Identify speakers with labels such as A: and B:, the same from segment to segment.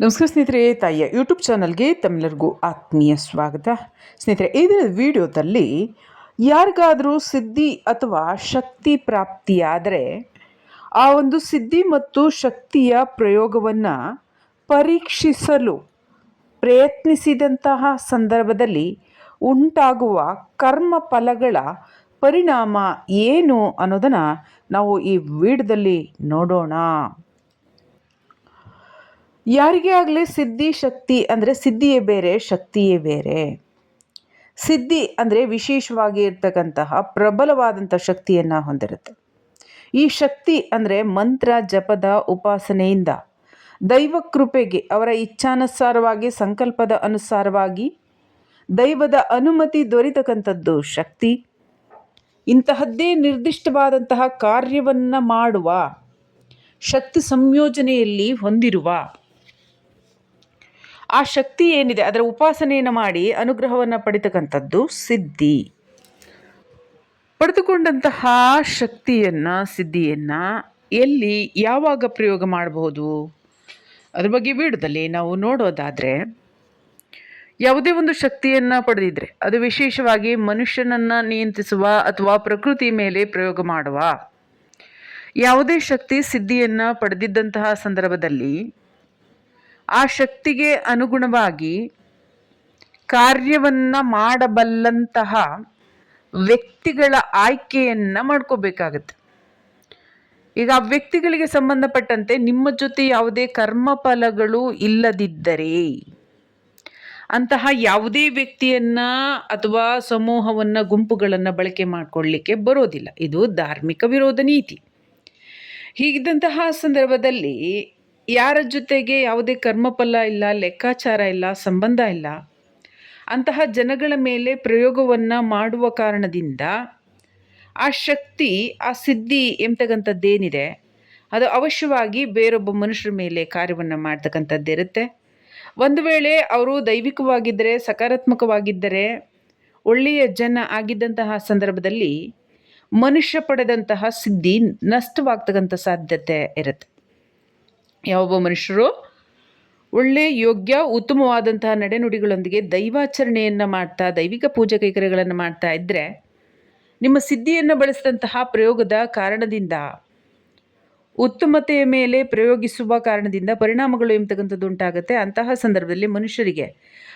A: ನಮಸ್ಕಾರ ಸ್ನೇಹಿತರೆ, ತಾಯಿಯ ಯೂಟ್ಯೂಬ್ ಚಾನಲ್ಗೆ ತಮ್ಮೆಲ್ಲರಿಗೂ ಆತ್ಮೀಯ ಸ್ವಾಗತ. ಸ್ನೇಹಿತರೆ ಇದರ ವಿಡಿಯೋದಲ್ಲಿ ಯಾರಿಗಾದರೂ ಸಿದ್ಧಿ ಅಥವಾ ಶಕ್ತಿ ಪ್ರಾಪ್ತಿಯಾದರೆ ಆ ಒಂದು ಸಿದ್ಧಿ ಮತ್ತು ಶಕ್ತಿಯ ಪ್ರಯೋಗವನ್ನು ಪರೀಕ್ಷಿಸಲು ಪ್ರಯತ್ನಿಸಿದಂತಹ ಸಂದರ್ಭದಲ್ಲಿ ಉಂಟಾಗುವ ಕರ್ಮ ಫಲಗಳ ಪರಿಣಾಮ ಏನು ಅನ್ನೋದನ್ನು ನಾವು ಈ ವಿಡಿಯೋದಲ್ಲಿ ನೋಡೋಣ. ಯಾರಿಗೇ ಆಗಲಿ ಸಿದ್ಧಿ ಶಕ್ತಿ ಅಂದರೆ ಸಿದ್ಧಿಯೇ ಬೇರೆ, ಶಕ್ತಿಯೇ ಬೇರೆ. ಸಿದ್ಧಿ ಅಂದರೆ ವಿಶೇಷವಾಗಿ ಇರ್ತಕ್ಕಂತಹ ಪ್ರಬಲವಾದಂಥ ಶಕ್ತಿಯನ್ನು ಹೊಂದಿರುತ್ತೆ. ಈ ಶಕ್ತಿ ಅಂದರೆ ಮಂತ್ರ, ಜಪದ ಉಪಾಸನೆಯಿಂದ ದೈವ ಕೃಪೆಗೆ, ಅವರ ಇಚ್ಛಾನುಸಾರವಾಗಿ, ಸಂಕಲ್ಪದ ಅನುಸಾರವಾಗಿ ದೈವದ ಅನುಮತಿ ದೊರೆತಕ್ಕಂಥದ್ದು ಶಕ್ತಿ. ಇಂತಹದ್ದೇ ನಿರ್ದಿಷ್ಟವಾದಂತಹ ಕಾರ್ಯವನ್ನು ಮಾಡುವ, ಶಕ್ತಿ ಸಂಯೋಜನೆಯಲ್ಲಿ ಹೊಂದಿರುವ ಆ ಶಕ್ತಿ ಏನಿದೆ, ಅದರ ಉಪಾಸನೆಯನ್ನು ಮಾಡಿ ಅನುಗ್ರಹವನ್ನು ಪಡಿತಕ್ಕಂಥದ್ದು ಸಿದ್ಧಿ. ಪಡೆದುಕೊಂಡಂತಹ ಶಕ್ತಿಯನ್ನು, ಸಿದ್ಧಿಯನ್ನು ಎಲ್ಲಿ, ಯಾವಾಗ ಪ್ರಯೋಗ ಮಾಡಬಹುದು? ಅದ್ರ ಬಗ್ಗೆ ಬೀಡದಲ್ಲಿ ನಾವು ನೋಡೋದಾದರೆ, ಯಾವುದೇ ಒಂದು ಶಕ್ತಿಯನ್ನು ಪಡೆದಿದ್ರೆ, ಅದು ವಿಶೇಷವಾಗಿ ಮನುಷ್ಯನನ್ನು ನಿಯಂತ್ರಿಸುವ ಅಥವಾ ಪ್ರಕೃತಿ ಮೇಲೆ ಪ್ರಯೋಗ ಮಾಡುವ ಯಾವುದೇ ಶಕ್ತಿ, ಸಿದ್ಧಿಯನ್ನು ಪಡೆದಿದ್ದಂತಹ ಸಂದರ್ಭದಲ್ಲಿ ಆ ಶಕ್ತಿಗೆ ಅನುಗುಣವಾಗಿ ಕಾರ್ಯವನ್ನು ಮಾಡಬಲ್ಲಂತಹ ವ್ಯಕ್ತಿಗಳ ಆಯ್ಕೆಯನ್ನು ಮಾಡ್ಕೋಬೇಕಾಗತ್ತೆ. ಈಗ ಆ ವ್ಯಕ್ತಿಗಳಿಗೆ ಸಂಬಂಧಪಟ್ಟಂತೆ ನಿಮ್ಮ ಜೊತೆ ಯಾವುದೇ ಕರ್ಮಫಲಗಳು ಇಲ್ಲದಿದ್ದರೆ, ಅಂತಹ ಯಾವುದೇ ವ್ಯಕ್ತಿಯನ್ನ ಅಥವಾ ಸಮೂಹವನ್ನು ಗುಂಪುಗಳನ್ನು ಬಳಕೆ ಮಾಡಿಕೊಳ್ಳಿಕ್ಕೆ ಬರೋದಿಲ್ಲ. ಇದು ಧಾರ್ಮಿಕ ವಿರೋಧ ನೀತಿ. ಹೀಗಿದ್ದಂತಹ ಸಂದರ್ಭದಲ್ಲಿ ಯಾರ ಜೊತೆಗೆ ಯಾವುದೇ ಕರ್ಮಫಲ ಇಲ್ಲ, ಲೆಕ್ಕಾಚಾರ ಇಲ್ಲ, ಸಂಬಂಧ ಇಲ್ಲ, ಅಂತಹ ಜನಗಳ ಮೇಲೆ ಪ್ರಯೋಗವನ್ನು ಮಾಡುವ ಕಾರಣದಿಂದ ಆ ಶಕ್ತಿ, ಆ ಸಿದ್ಧಿ ಎಂಬತಕ್ಕಂಥದ್ದೇನಿದೆ ಅದು ಅವಶ್ಯವಾಗಿ ಬೇರೊಬ್ಬ ಮನುಷ್ಯರ ಮೇಲೆ ಕಾರ್ಯವನ್ನು ಮಾಡ್ತಕ್ಕಂಥದ್ದಿರುತ್ತೆ ಒಂದು ವೇಳೆ ಅವರು ದೈವಿಕವಾಗಿದ್ದರೆ, ಸಕಾರಾತ್ಮಕವಾಗಿದ್ದರೆ, ಒಳ್ಳೆಯ ಜನ ಆಗಿದ್ದಂತಹ ಸಂದರ್ಭದಲ್ಲಿ ಮನುಷ್ಯ ಪಡೆದಂತಹ ಸಿದ್ಧಿ ನಷ್ಟವಾಗ್ತಕ್ಕಂಥ ಸಾಧ್ಯತೆ ಇರುತ್ತೆ. ಯಾವೊಬ್ಬ ಮನುಷ್ಯರು? ಒಳ್ಳೆಯ ಯೋಗ್ಯ, ಉತ್ತಮವಾದಂತಹ ನಡೆನುಡಿಗಳೊಂದಿಗೆ ದೈವಾಚರಣೆಯನ್ನು ಮಾಡ್ತಾ, ದೈವಿಕ ಪೂಜೆ ಕೈಕರ್ಯಗಳನ್ನು ಮಾಡ್ತಾ ಇದ್ದರೆ ನಿಮ್ಮ ಸಿದ್ಧಿಯನ್ನು ಬಳಸಿದಂತಹ ಪ್ರಯೋಗದ ಕಾರಣದಿಂದ, ಉತ್ತಮತೆಯ ಮೇಲೆ ಪ್ರಯೋಗಿಸುವ ಕಾರಣದಿಂದ ಪರಿಣಾಮಗಳು ಎಂಬತಕ್ಕಂಥದ್ದು ಉಂಟಾಗುತ್ತೆ? ಅಂತಹ ಸಂದರ್ಭದಲ್ಲಿ ಮನುಷ್ಯರಿಗೆ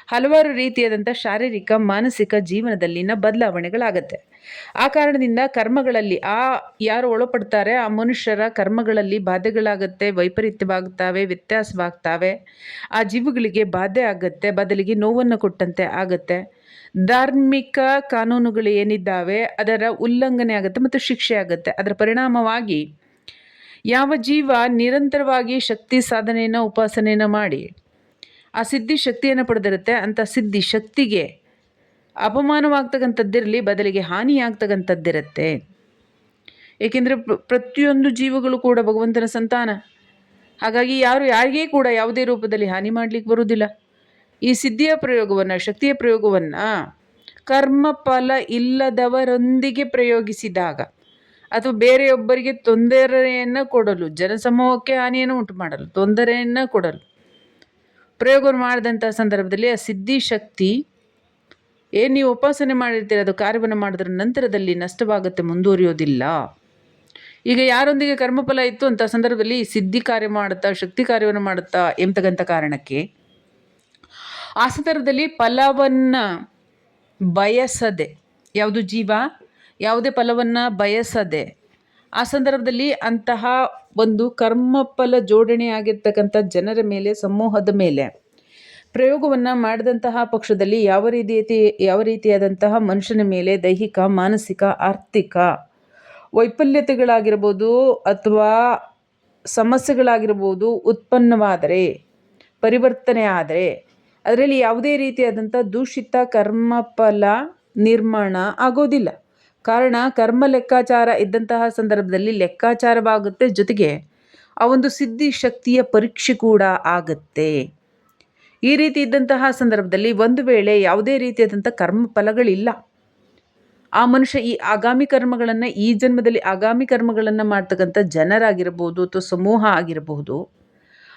A: ಹಲವಾರು ರೀತಿಯಾದಂಥ ಶಾರೀರಿಕ, ಮಾನಸಿಕ ಜೀವನದಲ್ಲಿನ ಬದಲಾವಣೆಗಳಾಗತ್ತೆ. ಆ ಕಾರಣದಿಂದ ಕರ್ಮಗಳಲ್ಲಿ ಆ ಯಾರು ಒಳಪಡ್ತಾರೆ, ಆ ಮನುಷ್ಯರ ಕರ್ಮಗಳಲ್ಲಿ ಬಾಧೆಗಳಾಗುತ್ತೆ, ವೈಪರೀತ್ಯವಾಗ್ತಾವೆ, ವ್ಯತ್ಯಾಸವಾಗ್ತಾವೆ. ಆ ಜೀವಗಳಿಗೆ ಬಾಧೆ ಆಗುತ್ತೆ, ಬದಲಿಗೆ ನೋವನ್ನು ಕೊಟ್ಟಂತೆ ಆಗುತ್ತೆ. ಧಾರ್ಮಿಕ ಕಾನೂನುಗಳು ಏನಿದ್ದಾವೆ, ಅದರ ಉಲ್ಲಂಘನೆ ಆಗುತ್ತೆ ಮತ್ತು ಶಿಕ್ಷೆ ಆಗುತ್ತೆ. ಅದರ ಪರಿಣಾಮವಾಗಿ ಯಾವ ಜೀವ ನಿರಂತರವಾಗಿ ಶಕ್ತಿ ಸಾಧನೆಯನ್ನು, ಉಪಾಸನೆಯನ್ನು ಮಾಡಿ ಆ ಸಿದ್ಧಿ ಶಕ್ತಿಯನ್ನು ಪಡೆದಿರುತ್ತೆ ಅಂಥ ಸಿದ್ಧಿ ಶಕ್ತಿಗೆ ಅಪಮಾನವಾಗ್ತಕ್ಕಂಥದ್ದಿರಲಿ, ಬದಲಿಗೆ ಹಾನಿಯಾಗ್ತಕ್ಕಂಥದ್ದಿರುತ್ತೆ. ಏಕೆಂದರೆ ಪ್ರತಿಯೊಂದು ಜೀವಗಳು ಕೂಡ ಭಗವಂತನ ಸಂತಾನ. ಹಾಗಾಗಿ ಯಾರು ಯಾರಿಗೇ ಕೂಡ ಯಾವುದೇ ರೂಪದಲ್ಲಿ ಹಾನಿ ಮಾಡಲಿಕ್ಕೆ ಬರುವುದಿಲ್ಲ. ಈ ಸಿದ್ಧಿಯ ಪ್ರಯೋಗವನ್ನು, ಶಕ್ತಿಯ ಪ್ರಯೋಗವನ್ನು ಕರ್ಮ ಫಲ ಇಲ್ಲದವರೊಂದಿಗೆ ಪ್ರಯೋಗಿಸಿದಾಗ ಅಥವಾ ಬೇರೆಯೊಬ್ಬರಿಗೆ ತೊಂದರೆಯನ್ನು ಕೊಡಲು, ಜನಸಮೂಹಕ್ಕೆ ಹಾನಿಯನ್ನು ಉಂಟು ಮಾಡಲು ತೊಂದರೆಯನ್ನು ಕೊಡಲು ಪ್ರಯೋಗ ಮಾಡಿದಂಥ ಸಂದರ್ಭದಲ್ಲಿ ಆ ಸಿದ್ಧಿ ಶಕ್ತಿ ಏನು ನೀವು ಉಪಾಸನೆ ಮಾಡಿರ್ತೀರ, ಅದು ಕಾರ್ಯವನ್ನು ಮಾಡಿದ್ರ ನಂತರದಲ್ಲಿ ನಷ್ಟವಾಗುತ್ತೆ, ಮುಂದುವರಿಯೋದಿಲ್ಲ. ಈಗ ಯಾರೊಂದಿಗೆ ಕರ್ಮಫಲ ಇತ್ತು ಅಂತ ಸಂದರ್ಭದಲ್ಲಿ ಸಿದ್ಧಿ ಕಾರ್ಯ ಮಾಡುತ್ತಾ, ಶಕ್ತಿ ಕಾರ್ಯವನ್ನು ಮಾಡುತ್ತಾ ಎಂಬತಕ್ಕಂಥ ಕಾರಣಕ್ಕೆ ಆ ಸಂದರ್ಭದಲ್ಲಿ ಫಲವನ್ನು ಬಯಸದೆ, ಯಾವುದು ಜೀವ? ಯಾವುದೇ ಫಲವನ್ನು ಬಯಸದೆ ಆ ಸಂದರ್ಭದಲ್ಲಿ ಅಂತಹ ಒಂದು ಕರ್ಮಫಲ ಜೋಡಣೆ ಆಗಿರ್ತಕ್ಕಂಥ ಜನರ ಮೇಲೆ, ಸಮೂಹದ ಮೇಲೆ ಪ್ರಯೋಗವನ್ನು ಮಾಡಿದಂತಹ ಪಕ್ಷದಲ್ಲಿ ಯಾವ ರೀತಿ ಯಾವ ರೀತಿಯಾದಂತಹ ಮನುಷ್ಯನ ಮೇಲೆ ದೈಹಿಕ, ಮಾನಸಿಕ, ಆರ್ಥಿಕ ವೈಫಲ್ಯತೆಗಳಾಗಿರ್ಬೋದು ಅಥವಾ ಸಮಸ್ಯೆಗಳಾಗಿರ್ಬೋದು ಉತ್ಪನ್ನವಾದರೆ ಪರಿವರ್ತನೆ ಆದರೆ ಅದರಲ್ಲಿ ಯಾವುದೇ ರೀತಿಯಾದಂಥ ದೂಷಿತ ಕರ್ಮಫಲ ನಿರ್ಮಾಣ ಆಗೋದಿಲ್ಲ. ಕಾರಣ ಕರ್ಮ ಲೆಕ್ಕಾಚಾರ ಇದ್ದಂತಹ ಸಂದರ್ಭದಲ್ಲಿ ಲೆಕ್ಕಾಚಾರವಾಗುತ್ತೆ ಜೊತೆಗೆ ಆ ಒಂದು ಸಿದ್ಧಿ ಶಕ್ತಿಯ ಪರೀಕ್ಷೆ ಕೂಡ ಆಗುತ್ತೆ. ಈ ರೀತಿ ಇದ್ದಂತಹ ಸಂದರ್ಭದಲ್ಲಿ ಒಂದು ವೇಳೆ ಯಾವುದೇ ರೀತಿಯಾದಂಥ ಕರ್ಮ ಫಲಗಳಿಲ್ಲ. ಆ ಮನುಷ್ಯ ಈ ಆಗಾಮಿ ಕರ್ಮಗಳನ್ನು, ಈ ಜನ್ಮದಲ್ಲಿ ಆಗಾಮಿ ಕರ್ಮಗಳನ್ನು ಮಾಡ್ತಕ್ಕಂಥ ಜನರಾಗಿರಬಹುದು ಅಥವಾ ಸಮೂಹ ಆಗಿರಬಹುದು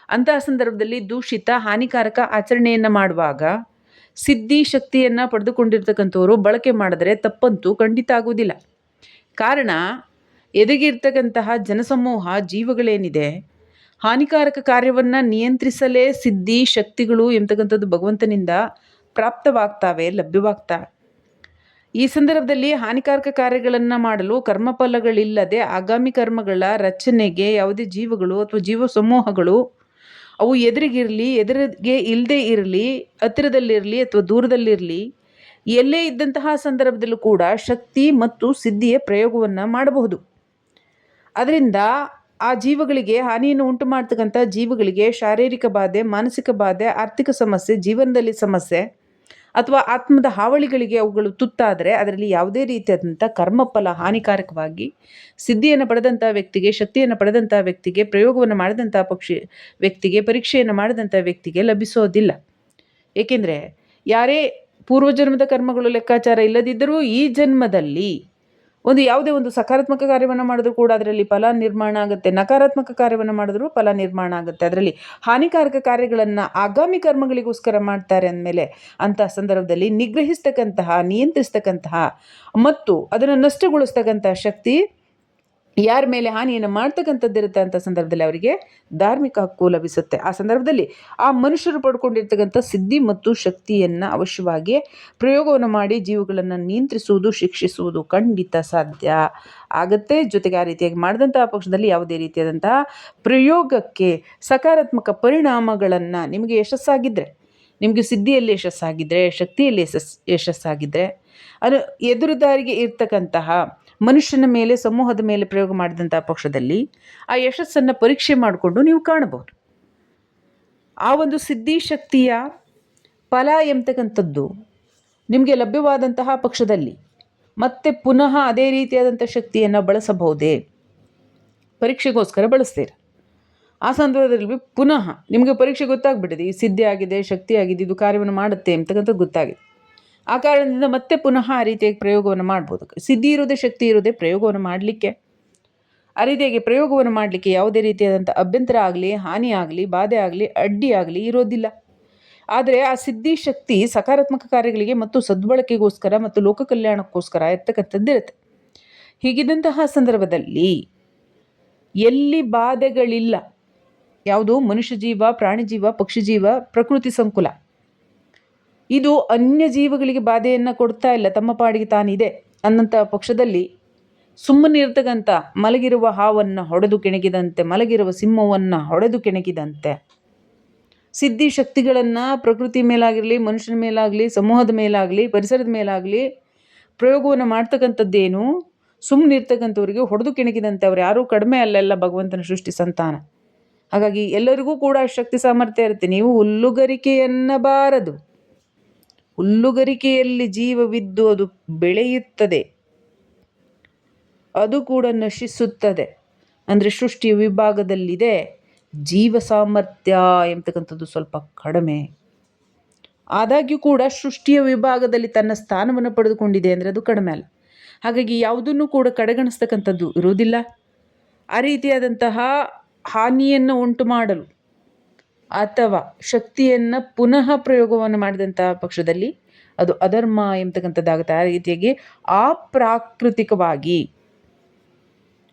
A: ಅಂತಹ ಸಂದರ್ಭದಲ್ಲಿ ದೂಷಿತ, ಹಾನಿಕಾರಕ ಆಚರಣೆಯನ್ನು ಮಾಡುವಾಗ ಸಿದ್ಧಿ ಶಕ್ತಿಯನ್ನು ಪಡೆದುಕೊಂಡಿರ್ತಕ್ಕಂಥವರು ಬಳಕೆ ಮಾಡಿದ್ರೆ ತಪ್ಪಂತೂ ಖಂಡಿತ ಆಗುವುದಿಲ್ಲ. ಕಾರಣ, ಎದುಗಿರ್ತಕ್ಕಂತಹ ಜನಸಮೂಹ, ಜೀವಗಳೇನಿದೆ, ಹಾನಿಕಾರಕ ಕಾರ್ಯವನ್ನು ನಿಯಂತ್ರಿಸಲೇ ಸಿದ್ಧಿ ಶಕ್ತಿಗಳು ಎಂಬತಕ್ಕಂಥದ್ದು ಭಗವಂತನಿಂದ ಪ್ರಾಪ್ತವಾಗ್ತಾವೆ, ಲಭ್ಯವಾಗ್ತವೆ. ಈ ಸಂದರ್ಭದಲ್ಲಿ ಹಾನಿಕಾರಕ ಕಾರ್ಯಗಳನ್ನು ಮಾಡಲು ಕರ್ಮಫಲಗಳಿಲ್ಲದೆ ಆಗಾಮಿ ಕರ್ಮಗಳ ರಚನೆಗೆ ಯಾವುದೇ ಜೀವಗಳು ಅಥವಾ ಜೀವ ಸಮೂಹಗಳು ಅವು ಎದುರಿಗಿರಲಿ, ಎದುರಿಗೆ ಇಲ್ಲದೆ ಇರಲಿ, ಹತ್ತಿರದಲ್ಲಿರಲಿ ಅಥವಾ ದೂರದಲ್ಲಿರಲಿ, ಎಲ್ಲೇ ಇದ್ದಂತಹ ಸಂದರ್ಭದಲ್ಲೂ ಕೂಡ ಶಕ್ತಿ ಮತ್ತು ಸಿದ್ಧಿಯ ಪ್ರಯೋಗವನ್ನು ಮಾಡಬಹುದು. ಅದರಿಂದ ಆ ಜೀವಗಳಿಗೆ ಹಾನಿಯನ್ನು ಉಂಟು ಮಾಡ್ತಕ್ಕಂಥ ಜೀವಗಳಿಗೆ ಶಾರೀರಿಕ ಬಾಧೆ, ಮಾನಸಿಕ ಬಾಧೆ, ಆರ್ಥಿಕ ಸಮಸ್ಯೆ, ಜೀವನದಲ್ಲಿ ಸಮಸ್ಯೆ ಅಥವಾ ಆತ್ಮದ ಹಾವಳಿಗಳಿಗೆ ಅವುಗಳು ತುತ್ತಾದರೆ ಅದರಲ್ಲಿ ಯಾವುದೇ ರೀತಿಯಾದಂಥ ಕರ್ಮಫಲ ಹಾನಿಕಾರಕವಾಗಿ ಸಿದ್ಧಿಯನ್ನು ಪಡೆದಂಥ ವ್ಯಕ್ತಿಗೆ, ಶಕ್ತಿಯನ್ನು ಪಡೆದಂಥ ವ್ಯಕ್ತಿಗೆ, ಪ್ರಯೋಗವನ್ನು ಮಾಡಿದಂಥ ಪಕ್ಷಿ ವ್ಯಕ್ತಿಗೆ, ಪರೀಕ್ಷೆಯನ್ನು ಮಾಡಿದಂಥ ವ್ಯಕ್ತಿಗೆ ಲಭಿಸೋದಿಲ್ಲ. ಏಕೆಂದರೆ ಯಾರೇ ಪೂರ್ವಜನ್ಮದ ಕರ್ಮಗಳು ಲೆಕ್ಕಾಚಾರ ಇಲ್ಲದಿದ್ದರೂ ಈ ಜನ್ಮದಲ್ಲಿ ಒಂದು ಯಾವುದೇ ಒಂದು ಸಕಾರಾತ್ಮಕ ಕಾರ್ಯವನ್ನು ಮಾಡಿದ್ರು ಕೂಡ ಅದರಲ್ಲಿ ಫಲ ನಿರ್ಮಾಣ ಆಗುತ್ತೆ. ನಕಾರಾತ್ಮಕ ಕಾರ್ಯವನ್ನು ಮಾಡಿದ್ರು ಫಲ ನಿರ್ಮಾಣ ಆಗುತ್ತೆ. ಅದರಲ್ಲಿ ಹಾನಿಕಾರಕ ಕಾರ್ಯಗಳನ್ನು ಆಗಾಮಿ ಕರ್ಮಗಳಿಗೋಸ್ಕರ ಮಾಡ್ತಾರೆ ಅಂದಮೇಲೆ ಅಂತಹ ಸಂದರ್ಭದಲ್ಲಿ ನಿಗ್ರಹಿಸ್ತಕ್ಕಂತಹ, ನಿಯಂತ್ರಿಸ್ತಕ್ಕಂತಹ ಮತ್ತು ಅದನ್ನು ನಷ್ಟಗೊಳಿಸ್ತಕ್ಕಂತಹ ಶಕ್ತಿ ಯಾರ ಮೇಲೆ ಹಾನಿಯನ್ನು ಮಾಡ್ತಕ್ಕಂಥದ್ದಿರುತ್ತೆ ಅಂತ ಸಂದರ್ಭದಲ್ಲಿ ಅವರಿಗೆ ಧಾರ್ಮಿಕ ಹಕ್ಕು ಲಭಿಸುತ್ತೆ. ಆ ಸಂದರ್ಭದಲ್ಲಿ ಆ ಮನುಷ್ಯರು ಪಡ್ಕೊಂಡಿರ್ತಕ್ಕಂಥ ಸಿದ್ಧಿ ಮತ್ತು ಶಕ್ತಿಯನ್ನು ಅವಶ್ಯವಾಗಿ ಪ್ರಯೋಗವನ್ನು ಮಾಡಿ ಜೀವಗಳನ್ನು ನಿಯಂತ್ರಿಸುವುದು, ಶಿಕ್ಷಿಸುವುದು ಖಂಡಿತ ಸಾಧ್ಯ ಆಗುತ್ತೆ. ಜೊತೆಗೆ ಆ ರೀತಿಯಾಗಿ ಮಾಡಿದಂತಹ ಪಕ್ಷದಲ್ಲಿ ಯಾವುದೇ ರೀತಿಯಾದಂತಹ ಪ್ರಯೋಗಕ್ಕೆ ಸಕಾರಾತ್ಮಕ ಪರಿಣಾಮಗಳನ್ನು ನಿಮಗೆ ಯಶಸ್ಸಾಗಿದ್ದರೆ ನಿಮಗೆ ಸಿದ್ಧಿಯಲ್ಲಿ ಯಶಸ್ಸಾಗಿದ್ದರೆ ಶಕ್ತಿಯಲ್ಲಿ ಯಶಸ್ ಯಶಸ್ಸಾಗಿದ್ದರೆ ಅದು ಎದುರುದಾರಿಗೆ ಇರ್ತಕ್ಕಂತಹ ಮನುಷ್ಯನ ಮೇಲೆ, ಸಮೂಹದ ಮೇಲೆ ಪ್ರಯೋಗ ಮಾಡಿದಂಥ ಪಕ್ಷದಲ್ಲಿ ಆ ಯಶಸ್ಸನ್ನು ಪರೀಕ್ಷೆ ಮಾಡಿಕೊಂಡು ನೀವು ಕಾಣಬಹುದು. ಆ ಒಂದು ಸಿದ್ಧಿ ಶಕ್ತಿಯ ಫಲ ಎಂಬತಕ್ಕಂಥದ್ದು ನಿಮಗೆ ಲಭ್ಯವಾದಂತಹ ಪಕ್ಷದಲ್ಲಿ. ಮತ್ತೆ ಪುನಃ ಅದೇ ರೀತಿಯಾದಂಥ ಶಕ್ತಿಯನ್ನು ಬಳಸಬಹುದೇ? ಪರೀಕ್ಷೆಗೋಸ್ಕರ ಬಳಸ್ತೀರ? ಆ ಸಂದರ್ಭದಲ್ಲಿ ಪುನಃ ನಿಮಗೆ ಪರೀಕ್ಷೆ ಗೊತ್ತಾಗ್ಬಿಟ್ಟಿದೆ, ಈ ಸಿದ್ಧಿ ಆಗಿದೆ, ಶಕ್ತಿ ಆಗಿದೆ, ಇದು ಕಾರ್ಯವನ್ನು ಮಾಡುತ್ತೆ ಅಂತಕ್ಕಂಥದ್ದು ಗೊತ್ತಾಗಿದೆ. ಆ ಕಾರಣದಿಂದ ಮತ್ತೆ ಪುನಃ ಆ ರೀತಿಯಾಗಿ ಪ್ರಯೋಗವನ್ನು ಮಾಡ್ಬೋದು. ಸಿದ್ಧಿ ಇರೋದೇ ಶಕ್ತಿ ಇರೋದೇ ಪ್ರಯೋಗವನ್ನು ಮಾಡಲಿಕ್ಕೆ. ಆ ರೀತಿಯಾಗಿ ಪ್ರಯೋಗವನ್ನು ಮಾಡಲಿಕ್ಕೆ ಯಾವುದೇ ರೀತಿಯಾದಂಥ ಅಭ್ಯಂತರ ಆಗಲಿ, ಹಾನಿ ಆಗಲಿ, ಬಾಧೆ ಆಗಲಿ, ಅಡ್ಡಿ ಆಗಲಿ ಇರೋದಿಲ್ಲ. ಆದರೆ ಆ ಸಿದ್ಧಿ ಶಕ್ತಿ ಸಕಾರಾತ್ಮಕ ಕಾರ್ಯಗಳಿಗೆ ಮತ್ತು ಸದ್ಬಳಕೆಗೋಸ್ಕರ ಮತ್ತು ಲೋಕ ಕಲ್ಯಾಣಕ್ಕೋಸ್ಕರ ಇರ್ತಕ್ಕಂಥದ್ದಿರುತ್ತೆ ಹೀಗಿದ್ದಂತಹ ಸಂದರ್ಭದಲ್ಲಿ ಎಲ್ಲಿ ಬಾಧೆಗಳಿಲ್ಲ, ಯಾವುದು ಮನುಷ್ಯ ಜೀವ, ಪ್ರಾಣಿ ಜೀವ, ಪಕ್ಷಿ ಜೀವ, ಪ್ರಕೃತಿ ಸಂಕುಲ ಇದು ಅನ್ಯ ಜೀವಗಳಿಗೆ ಬಾಧೆಯನ್ನು ಕೊಡ್ತಾ ಇಲ್ಲ, ತಮ್ಮ ಪಾಡಿಗೆ ತಾನಿದೆ ಅನ್ನಂಥ ಪಕ್ಷದಲ್ಲಿ ಸುಮ್ಮನೆ ಇರ್ತಕ್ಕಂಥ ಮಲಗಿರುವ ಹಾವನ್ನು ಹೊಡೆದು ಕೆಣಕಿದಂತೆ, ಮಲಗಿರುವ ಸಿಂಹವನ್ನು ಹೊಡೆದು ಕೆಣಕಿದಂತೆ, ಸಿದ್ಧಿ ಶಕ್ತಿಗಳನ್ನು ಪ್ರಕೃತಿ ಮೇಲಾಗಿರಲಿ ಮನುಷ್ಯನ ಮೇಲಾಗಲಿ, ಸಮೂಹದ ಮೇಲಾಗಲಿ, ಪರಿಸರದ ಮೇಲಾಗಲಿ ಪ್ರಯೋಗವನ್ನು ಮಾಡ್ತಕ್ಕಂಥದ್ದೇನು ಸುಮ್ಮನೆ ಇರ್ತಕ್ಕಂಥವ್ರಿಗೆ ಹೊಡೆದು ಕೆಣಕಿದಂತೆ, ಅವ್ರು ಯಾರೂ ಕಡಿಮೆ ಅಲ್ಲೆಲ್ಲ ಭಗವಂತನ ಸೃಷ್ಟಿ ಸಂತಾನ. ಹಾಗಾಗಿ ಎಲ್ಲರಿಗೂ ಕೂಡ ಶಕ್ತಿ ಸಾಮರ್ಥ್ಯ ಇರುತ್ತೆ, ನೀವು ಹುಲ್ಲುಗರಿಕೆಯನ್ನಬಾರದು ಹುಲ್ಲುಗರಿಕೆಯಲ್ಲಿ ಜೀವವಿದ್ದು ಅದು ಬೆಳೆಯುತ್ತದೆ. ಅದು ಕೂಡ ನಶಿಸುತ್ತದೆ. ಅಂದರೆ ಸೃಷ್ಟಿಯ ವಿಭಾಗದಲ್ಲಿದೆ. ಜೀವ ಸಾಮರ್ಥ್ಯ ಎಂಬತಕ್ಕಂಥದ್ದು ಸ್ವಲ್ಪ ಕಡಿಮೆ. ಆದಾಗ್ಯೂ ಕೂಡ ಸೃಷ್ಟಿಯ ವಿಭಾಗದಲ್ಲಿ ತನ್ನ ಸ್ಥಾನವನ್ನು ಪಡೆದುಕೊಂಡಿದೆ ಅಂದರೆ ಅದು ಕಡಿಮೆ ಅಲ್ಲ. ಹಾಗಾಗಿ ಯಾವುದನ್ನು ಕೂಡ ಕಡೆಗಣಿಸ್ತಕ್ಕಂಥದ್ದು ಇರುವುದಿಲ್ಲ. ಆ ರೀತಿಯಾದಂತಹ ಹಾನಿಯನ್ನು ಉಂಟು ಮಾಡಲು ಅಥವಾ ಶಕ್ತಿಯನ್ನು ಪುನಃ ಪ್ರಯೋಗವನ್ನು ಮಾಡಿದಂತಹ ಪಕ್ಷದಲ್ಲಿ ಅದು ಅಧರ್ಮ ಎಂಬತಕ್ಕಂಥದ್ದಾಗುತ್ತೆ. ಆ ರೀತಿಯಾಗಿ ಅಪ್ರಾಕೃತಿಕವಾಗಿ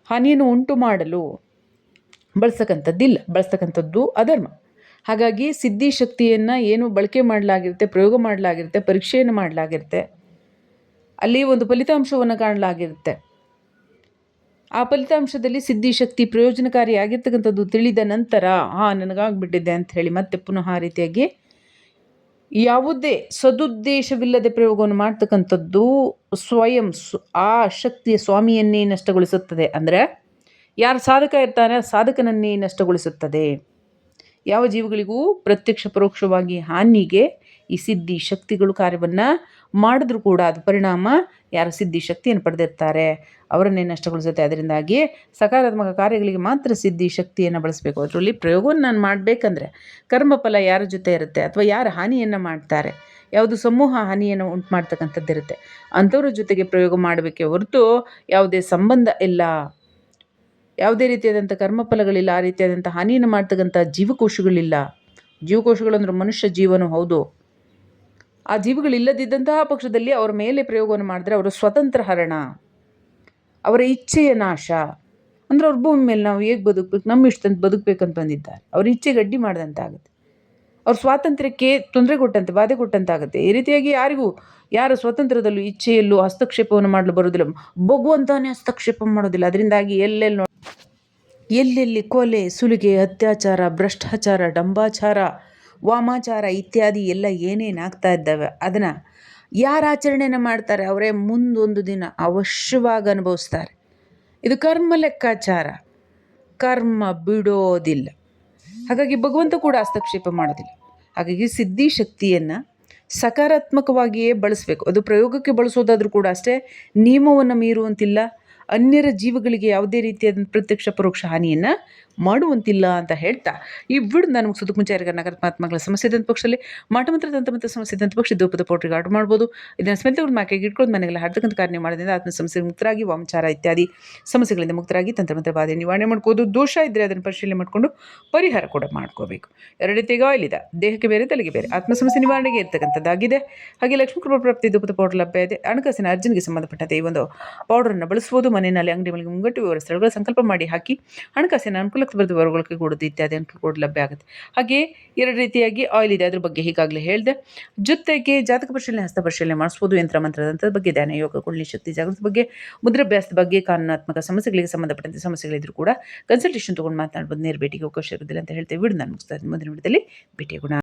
A: ಹಾನಿಯನ್ನು ಉಂಟು ಮಾಡಲು ಬಳಸ್ತಕ್ಕಂಥದ್ದಿಲ್ಲ, ಬಳಸ್ತಕ್ಕಂಥದ್ದು ಅಧರ್ಮ. ಹಾಗಾಗಿ ಸಿದ್ಧಿ ಶಕ್ತಿಯನ್ನು ಏನು ಬಳಕೆ ಮಾಡಲಾಗಿರುತ್ತೆ, ಪ್ರಯೋಗ ಮಾಡಲಾಗಿರುತ್ತೆ, ಪರೀಕ್ಷೆಯನ್ನು ಮಾಡಲಾಗಿರುತ್ತೆ, ಅಲ್ಲಿ ಒಂದು ಫಲಿತಾಂಶವನ್ನು ಕಾಣಲಾಗಿರುತ್ತೆ. ಆ ಫಲಿತಾಂಶದಲ್ಲಿ ಸಿದ್ಧಿ ಶಕ್ತಿ ಪ್ರಯೋಜನಕಾರಿಯಾಗಿರ್ತಕ್ಕಂಥದ್ದು ತಿಳಿದ ನಂತರ, ಹಾಂ, ನನಗಾಗ್ಬಿಟ್ಟಿದೆ ಅಂತ ಹೇಳಿ ಮತ್ತೆ ಪುನಃ ಆ ರೀತಿಯಾಗಿ ಯಾವುದೇ ಸದುದ್ದೇಶವಿಲ್ಲದೆ ಪ್ರಯೋಗವನ್ನು ಮಾಡ್ತಕ್ಕಂಥದ್ದು ಸ್ವಯಂ ಆ ಶಕ್ತಿಯ ಸ್ವಾಮಿಯನ್ನೇ ನಷ್ಟಗೊಳಿಸುತ್ತದೆ. ಅಂದರೆ ಯಾರು ಸಾಧಕ ಇರ್ತಾನೆ ಸಾಧಕನನ್ನೇ ನಷ್ಟಗೊಳಿಸುತ್ತದೆ. ಯಾವ ಜೀವಿಗಳಿಗೂ ಪ್ರತ್ಯಕ್ಷ ಪರೋಕ್ಷವಾಗಿ ಹಾನಿಗೆ ಈ ಸಿದ್ಧಿ ಶಕ್ತಿಗಳು ಕಾರ್ಯವನ್ನು ಮಾಡಿದ್ರೂ ಕೂಡ ಅದು ಪರಿಣಾಮ ಯಾರು ಸಿದ್ಧಿ ಶಕ್ತಿಯನ್ನು ಪಡೆದಿರ್ತಾರೆ. ಅವರನ್ನೇ ನಷ್ಟಗೊಳಿಸುತ್ತೆ. ಅದರಿಂದಾಗಿ ಸಕಾರಾತ್ಮಕ ಕಾರ್ಯಗಳಿಗೆ ಮಾತ್ರ ಸಿದ್ಧಿ ಶಕ್ತಿಯನ್ನು ಬಳಸಬೇಕು. ಅದರಲ್ಲಿ ಪ್ರಯೋಗವನ್ನು ನಾನು ಮಾಡಬೇಕಂದ್ರೆ ಕರ್ಮಫಲ ಯಾರ ಜೊತೆ ಇರುತ್ತೆ ಅಥವಾ ಯಾರು ಹಾನಿಯನ್ನು ಮಾಡ್ತಾರೆ? ಯಾವುದು ಸಮೂಹ ಹಾನಿಯನ್ನು ಉಂಟು ಮಾಡ್ತಕ್ಕಂಥದ್ದಿರುತ್ತೆ ಅಂಥವ್ರ ಜೊತೆಗೆ ಪ್ರಯೋಗ ಮಾಡಬೇಕೆ ಹೊರತು ಯಾವುದೇ ಸಂಬಂಧ ಇಲ್ಲ. ಯಾವುದೇ ರೀತಿಯಾದಂಥ ಕರ್ಮಫಲಗಳಿಲ್ಲ, ಆ ರೀತಿಯಾದಂಥ ಹಾನಿಯನ್ನು ಮಾಡ್ತಕ್ಕಂಥ ಜೀವಕೋಶಗಳಿಲ್ಲ. ಜೀವಕೋಶಗಳಂದ್ರೆ ಮನುಷ್ಯ ಜೀವನ ಹೌದು. ಆ ಜೀವಿಗಳಿಲ್ಲದಿದ್ದಂತಹ ಪಕ್ಷದಲ್ಲಿ ಅವರ ಮೇಲೆ ಪ್ರಯೋಗವನ್ನು ಮಾಡಿದ್ರೆ ಅವರ ಸ್ವತಂತ್ರ ಹರಣ, ಅವರ ಇಚ್ಛೆಯ ನಾಶ. ಅಂದ್ರೆ ಅವ್ರ ಭೂಮಿ ಮೇಲೆ ನಾವು ಹೇಗೆ ಬದುಕಬೇಕು, ನಮ್ಮ ಇಷ್ಟಂತ ಬದುಕಬೇಕಂತ ಬಂದಿದ್ದಾರೆ. ಅವ್ರ ಇಚ್ಛೆಗೆ ಗಡ್ಡಿ ಮಾಡಿದಂತಾಗುತ್ತೆ ಅವ್ರ ಸ್ವಾತಂತ್ರ್ಯಕ್ಕೆ ತೊಂದರೆ ಕೊಟ್ಟಂತೆ, ಬಾಧೆ ಕೊಟ್ಟಂತಾಗುತ್ತೆ ಈ ರೀತಿಯಾಗಿ ಯಾರಿಗೂ, ಯಾರ ಸ್ವತಂತ್ರದಲ್ಲೂ ಇಚ್ಛೆಯಲ್ಲೂ ಹಸ್ತಕ್ಷೇಪವನ್ನು ಮಾಡಲು ಬರುವುದಿಲ್ಲ. ಭಗವಂತನೇ ಹಸ್ತಕ್ಷೇಪ ಮಾಡೋದಿಲ್ಲ. ಅದರಿಂದಾಗಿ ಎಲ್ಲೆಲ್ಲಿ ನೋಡಿ ಎಲ್ಲೆಲ್ಲಿ ಕೊಲೆ, ಸುಲಿಗೆ, ಅತ್ಯಾಚಾರ, ಭ್ರಷ್ಟಾಚಾರ, ಡಂಬಾಚಾರ ವಾಮಾಚಾರ ಇತ್ಯಾದಿ ಎಲ್ಲ ಏನೇನು ಆಗ್ತಾ ಇದ್ದಾವೆ ಅದನ್ನು ಯಾರು ಆಚರಣೆನ ಮಾಡ್ತಾರೆ ಅವರೇ ಮುಂದೊಂದು ದಿನ ಅವಶ್ಯವಾಗಿ ಅನುಭವಿಸ್ತಾರೆ. ಇದು ಕರ್ಮ ಲೆಕ್ಕಾಚಾರ. ಕರ್ಮ ಬಿಡೋದಿಲ್ಲ. ಹಾಗಾಗಿ ಭಗವಂತ ಕೂಡ ಹಸ್ತಕ್ಷೇಪ ಮಾಡೋದಿಲ್ಲ. ಹಾಗಾಗಿ ಸಿದ್ಧಿ ಶಕ್ತಿಯನ್ನು ಸಕಾರಾತ್ಮಕವಾಗಿಯೇ ಬಳಸಬೇಕು. ಅದು ಪ್ರಯೋಗಕ್ಕೆ ಬಳಸೋದಾದರೂ ಕೂಡ ಅಷ್ಟೇ ನಿಯಮವನ್ನು ಮೀರುವಂತಿಲ್ಲ. ಅನ್ಯರ ಜೀವಗಳಿಗೆ ಯಾವುದೇ ರೀತಿಯಾದ ಪ್ರತ್ಯಕ್ಷ ಪರೋಕ್ಷ ಹಾನಿಯನ್ನು ಮಾಡುವಂತಿಲ್ಲ ಅಂತ ಹೇಳ್ತಾ ವಿಡಿಯೋ ನಾನು ಮುಗಿಸೋದಕ್ಕೆ ಮುಂಚೆ ಯಾರಿಗಾರ ನಕಾರಾತ್ಮಕಗಳ ಸಮಸ್ಯೆ ಇದ್ದಂಥ ಪಕ್ಷದಲ್ಲಿ ಮಾಟಮಂತ್ರ ತಂತ್ರ ಮತ್ತು ಸಮಸ್ಯೆ ಇದ್ದಂಥ ಪಕ್ಷ ದೂಪದ ಪೌಡ್ರಿಗೆ ಆರ್ಡರ್ ಮಾಡ್ಬೋದು. ಇದನ್ನು ಸ್ಮೆಲ್ ತಗೊಂಡು ಮಾಕೆಗೆ ಇಟ್ಕೊಂಡು ಮನೆಗೆಲ್ಲ ಹಡ್ತಕ್ಕಂಥ ಕಾರ್ಯ ಮಾಡೋದ್ರಿಂದ ಆತ್ಮ ಸಮಸ್ಯೆ ಮುಕ್ತರಾಗಿ, ವಾಮಚಾರ ಇತ್ಯಾದಿ ಸಮಸ್ಯೆಗಳಿಂದ ಮುಕ್ತರಾಗಿ ತಂತ್ರಮಂತ್ರ ಬಾಧೆ ನಿವಾರಣೆ ಮಾಡ್ಕೋದು. ದೋಷ ಇದ್ದರೆ ಅದನ್ನು ಪರಿಶೀಲನೆ ಮಾಡಿಕೊಂಡು ಪರಿಹಾರ ಕೂಡ ಮಾಡ್ಕೋಬೇಕು. ಎರಡೇ ತೆಗೆ ಇದೆ. ದೇಹಕ್ಕೆ ಬೇರೆ, ತಲೆಗೆ ಬೇರೆ. ಆತ್ಮ ಸಮಸ್ಯೆ ನಿವಾರಣೆಗೆ ಇರ್ತಕ್ಕಂಥದ್ದಾಗಿದೆ. ಹಾಗೆ ಲಕ್ಷ್ಮೀ ಕೃಪಾ ಪ್ರಾಪ್ತಿ ದೂಪದ ಪೌಡರ್ ಲಭ್ಯ ಇದೆ. ಹಣಕಾಸಿನ ಅರ್ಜನ್ಗೆ ಸಂಬಂಧಪಟ್ಟಂತೆ ಈ ಒಂದು ಪೌಡರನ್ನು ಬಳಸ್ಬೋದು. ಮನೆಯಲ್ಲಿ ಅಂಗಡಿ ಮಳಿಗೆ ಮುಂಗಟ್ಟು ವಿವರ ಸ್ಥಳಗಳ ಸಂಕಲ್ಪ ಮಾಡಿ ಹಾಕಿ ಹಣಕಾಸಿನ ಅನುಕೂಲಕ್ಕೆ ಬರೆದು ಹೊರಗೊಳಕ್ಕೆ ಕೊಡೋದು ಇತ್ಯಾದಿ ಅಂತ ಕೂಡ ಲಭ್ಯ ಆಗುತ್ತೆ. ಹಾಗೆ ಎರಡು ರೀತಿಯಾಗಿ ಆಯಿಲ್ ಇದೆ, ಅದ್ರ ಬಗ್ಗೆ ಈಗಾಗಲೇ ಹೇಳಿದೆ. ಜೊತೆಗೆ ಜಾತಕ ಪರಿಶೀಲನೆ, ಹಸ್ತ ಪರಿಶೀಲನೆ ಮಾಡಿಸ್ಬೋದು, ಯಂತ್ರ ಮಂತ್ರದಂಥದ ಬಗ್ಗೆ, ಧ್ಯಾನ, ಯೋಗ, ಕೊಡ್ಲಿ, ಶಕ್ತಿ, ಜಾಗೃತಿ ಬಗ್ಗೆ ಮುದ್ರಾಭ್ಯಾಸದ ಬಗ್ಗೆ, ಕಾನೂನಾತ್ಮಕ ಸಮಸ್ಯೆಗಳಿಗೆ ಸಂಬಂಧಪಟ್ಟಂತೆ ಸಮಸ್ಯೆಗಳಿದ್ರು ಕೂಡ ಕನ್ಸಲ್ಟೇಷನ್ ತೊಗೊಂಡು ಮಾತನಾಡ್ಬೋದು. ನೇರ ಭೇಟಿಗೆ ಅವಕಾಶ ಇರೋದಿಲ್ಲ ಅಂತ ಹೇಳ್ತೇವೆ ವಿಡಿಯೋ ನಾನು ಮುಗಿಸ್ತಾ ಇದ್ದೀನಿ. ಮುಂದಿನ ವಿಡಿಯೋದಲ್ಲಿ ಭೇಟಿಯಾಗೋಣ.